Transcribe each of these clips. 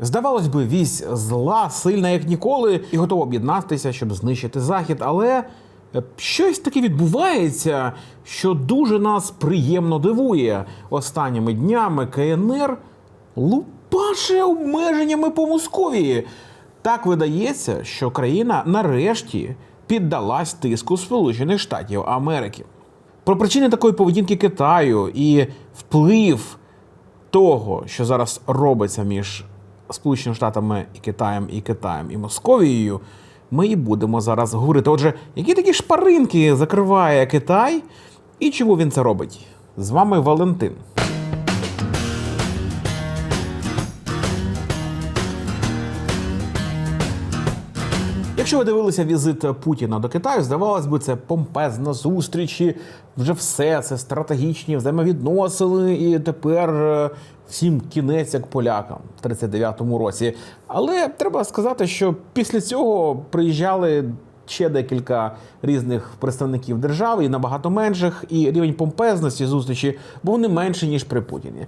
Здавалось би, вісь зла, сильна як ніколи, і готова об'єднатися, щоб знищити захід. Але е, щось таке відбувається, що дуже нас приємно дивує. Останніми днями КНР лупаше обмеженнями по Московії. Так видається, що країна нарешті піддалась тиску Сполучених Штатів Америки. Про причини такої поведінки Китаю і вплив того, що зараз робиться між Сполученими Штатами і Китаєм, і Китаєм і Московією, ми і будемо зараз говорити. Отже, які такі шпаринки закриває Китай і чому він це робить? З вами Валентин. Якщо ви дивилися візит Путіна до Китаю, здавалось би, це помпезна зустрічі, вже все, це стратегічні взаємовідносини, і тепер е, всім кінець як полякам в 39-му році. Але треба сказати, що після цього приїжджали ще декілька різних представників держави, і набагато менших, і рівень помпезності зустрічі був не менший, ніж при Путіні.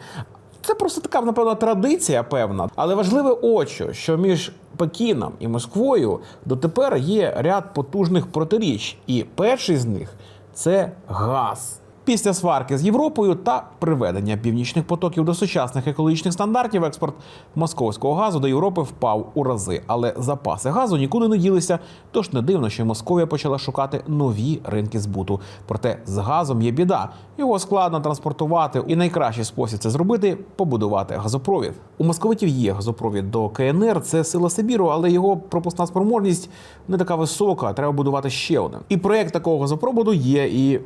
Це просто така, напевно, традиція певна. Але важливе очо, що між Пекіном і Москвою дотепер є ряд потужних протиріч. І перший з них це газ. Після сварки з Європою та приведення північних потоків до сучасних екологічних стандартів, експорт московського газу до Європи впав у рази, але запаси газу нікуди не ділися. Тож не дивно, що Московія почала шукати нові ринки збуту. Проте з газом є біда. Його складно транспортувати, і найкращий спосіб це зробити побудувати газопровід. У московитів є газопровід до КНР. Це сила Сибіру, але його пропускна спроможність не така висока. Треба будувати ще один. І проект такого газопроводу є. І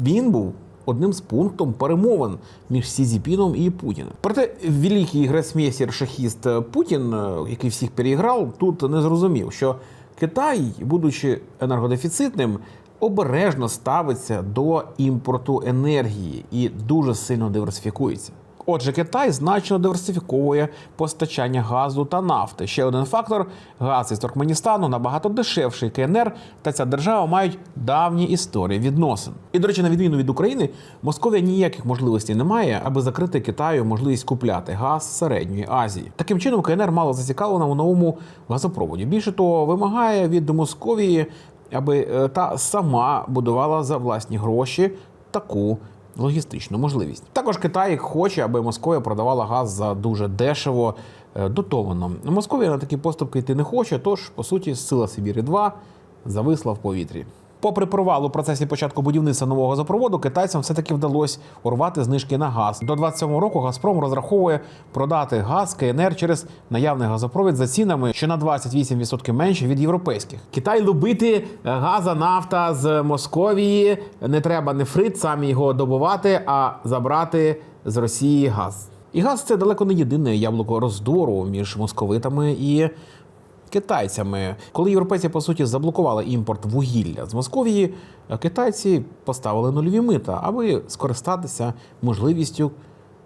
він був одним з пунктом перемовин між Сізіпіном і Путіним. Проте великий гресмейстер шахіст Путін, е, який всіх переіграв, тут не зрозумів, що Китай, будучи енергодефіцитним, обережно ставиться до імпорту енергії і дуже сильно диверсифікується. Отже, Китай значно диверсифіковує постачання газу та нафти. Ще один фактор: газ із Туркменістану набагато дешевший КНР, та ця держава мають давні історії відносин. І, до речі, на відміну від України, Московія ніяких можливостей не має, аби закрити Китаю можливість купляти газ з середньої Азії. Таким чином, КНР мало зацікавлена у новому газопроводі. Більше того, вимагає від Московії, аби е, та сама будувала за власні гроші таку логістичну можливість. Також Китай хоче, аби Московія продавала газ за дуже дешево е, дотовано. Московія на такі поступки йти не хоче, тож по суті сила Сибірі 2 зависла в повітрі. Попри провал у процесі початку будівництва нового газопроводу, китайцям все-таки вдалося урвати знижки на газ. До 27 року Газпром розраховує продати газ КНР через наявний газопровід за цінами, що на 28% менше від європейських. Китай любити е, газа, нафта з Московії. Не треба нефрит, самі його добувати, а забрати з Росії газ. І газ це далеко не єдине яблуко роздору між московитами і китайцями. Коли європейці по суті заблокували імпорт вугілля з Московії, китайці поставили нульові мита, аби скористатися можливістю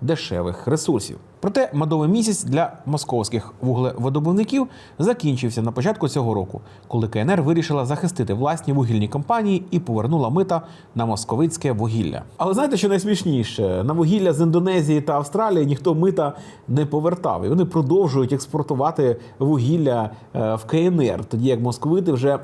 дешевих ресурсів. Проте медовий місяць для московських вуглевидобувників закінчився на початку цього року, коли КНР вирішила захистити власні вугільні компанії і повернула мита на московицьке вугілля. Але знаєте, що найсмішніше? На вугілля з Індонезії та Австралії ніхто мита не повертав, і вони продовжують експортувати вугілля е, в КНР, тоді як московити вже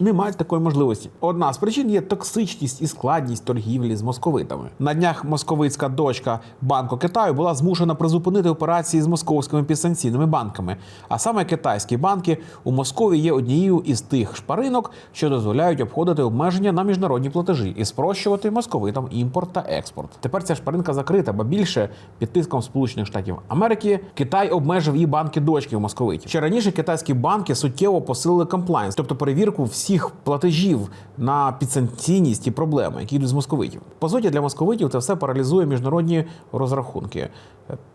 не мають такої можливості. Одна з причин є токсичність і складність торгівлі з московитами. На днях московицька дочка Банку Китаю була змушена призупинити операції з московськими підсанкційними банками. А саме китайські банки у Москові є однією із тих шпаринок, що дозволяють обходити обмеження на міжнародні платежі і спрощувати московитам імпорт та експорт. Тепер ця шпаринка закрита, бо більше під тиском Сполучених Штатів Америки Китай обмежив її банки дочки у московитів. Ще раніше китайські банки суттєво посилили комплайнс, тобто перевірку всіх платежів на підсанкційність і проблеми, які йдуть з московитів. По суті, для московитів це все паралізує міжнародні розрахунки.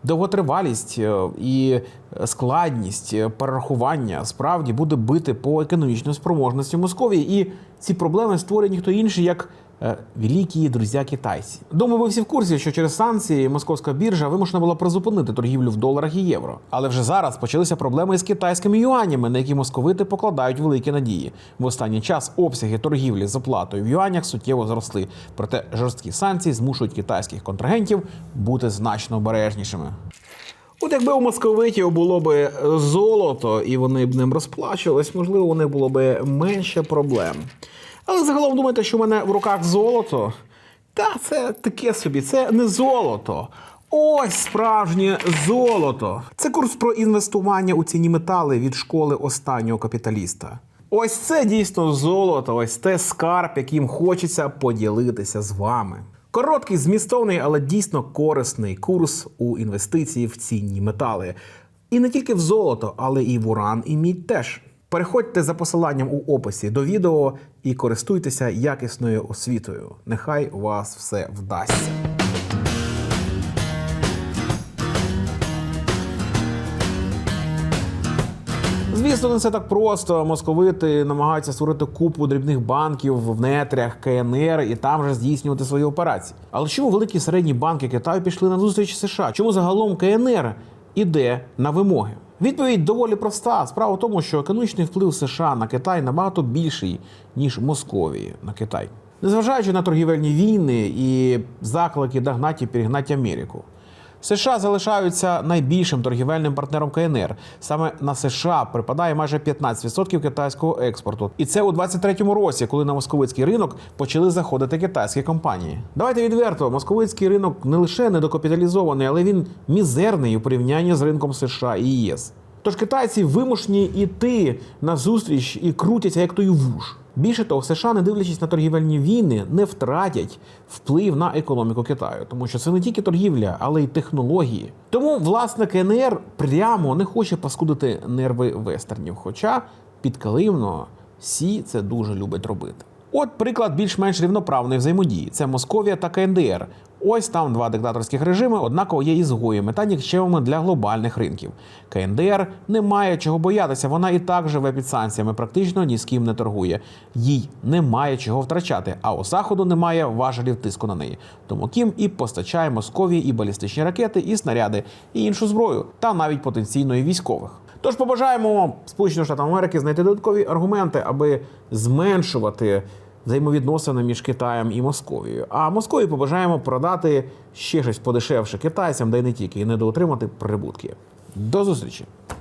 Довготривалість е, і складність е, перерахування справді буде бити по економічній спроможності Московії, і ці проблеми створює ніхто інший як великі друзі китайці. Думаю, ви всі в курсі, що через санкції московська біржа вимушена була призупинити торгівлю в доларах і євро. Але вже зараз почалися проблеми із китайськими юанями, на які московити покладають великі надії. В останній час обсяги торгівлі з оплатою в юанях суттєво зросли. Проте жорсткі санкції змушують китайських контрагентів бути значно обережнішими. От якби у московитів було б золото і вони б ним розплачувались, можливо, них було б менше проблем. Але загалом думаєте, що в мене в руках золото? Та це таке собі, це не золото. Ось справжнє золото. Це курс про інвестування у ціні метали від школи останнього капіталіста. Ось це дійсно золото, ось те скарб, яким хочеться поділитися з вами. Короткий, змістовний, але дійсно корисний курс у інвестиції в цінні метали. І не тільки в золото, але і в уран, і мідь теж. Переходьте за посиланням у описі до відео і користуйтеся якісною освітою. Нехай у вас все вдасться. Звісно, не все так просто. Московити намагаються створити купу дрібних банків в нетрях КНР і там же здійснювати свої операції. Але чому великі середні банки Китаю пішли на зустріч США? Чому загалом КНР іде на вимоги? Відповідь доволі проста. Справа в тому, що економічний вплив США на Китай набагато більший ніж Московії на Китай. Незважаючи на торгівельні війни і заклики догнати і перегнати Америку. США залишаються найбільшим торгівельним партнером КНР. Саме на США припадає майже 15% китайського експорту. І це у 23-му році, коли на московицький ринок почали заходити китайські компанії. Давайте відверто, московицький ринок не лише недокапіталізований, але він мізерний у порівнянні з ринком США і ЄС. Тож китайці вимушені йти на зустріч і крутяться як той вуж. Більше того, США, не дивлячись на торгівельні війни, не втратять вплив на економіку Китаю, тому що це не тільки торгівля, але й технології. Тому власне КНР прямо не хоче паскудити нерви вестернів. Хоча підкаливно Сі це дуже любить робити. От приклад більш-менш рівноправної взаємодії: це Московія та КНДР. Ось там два диктаторських режими, однаково є ізгоями та нікчемами для глобальних ринків. КНДР не має чого боятися, вона і так живе під санкціями, практично ні з ким не торгує. Їй немає чого втрачати, а у заходу немає важелів тиску на неї. Тому Кім і постачає Московії і балістичні ракети, і снаряди, і іншу зброю, та навіть потенційно і військових. Тож побажаємо Сполученим Штатам Америки знайти додаткові аргументи, аби зменшувати взаємовідносини між Китаєм і Московією. А Москві побажаємо продати ще щось подешевше китайцям, де й не тільки, і недоотримати прибутки. До зустрічі!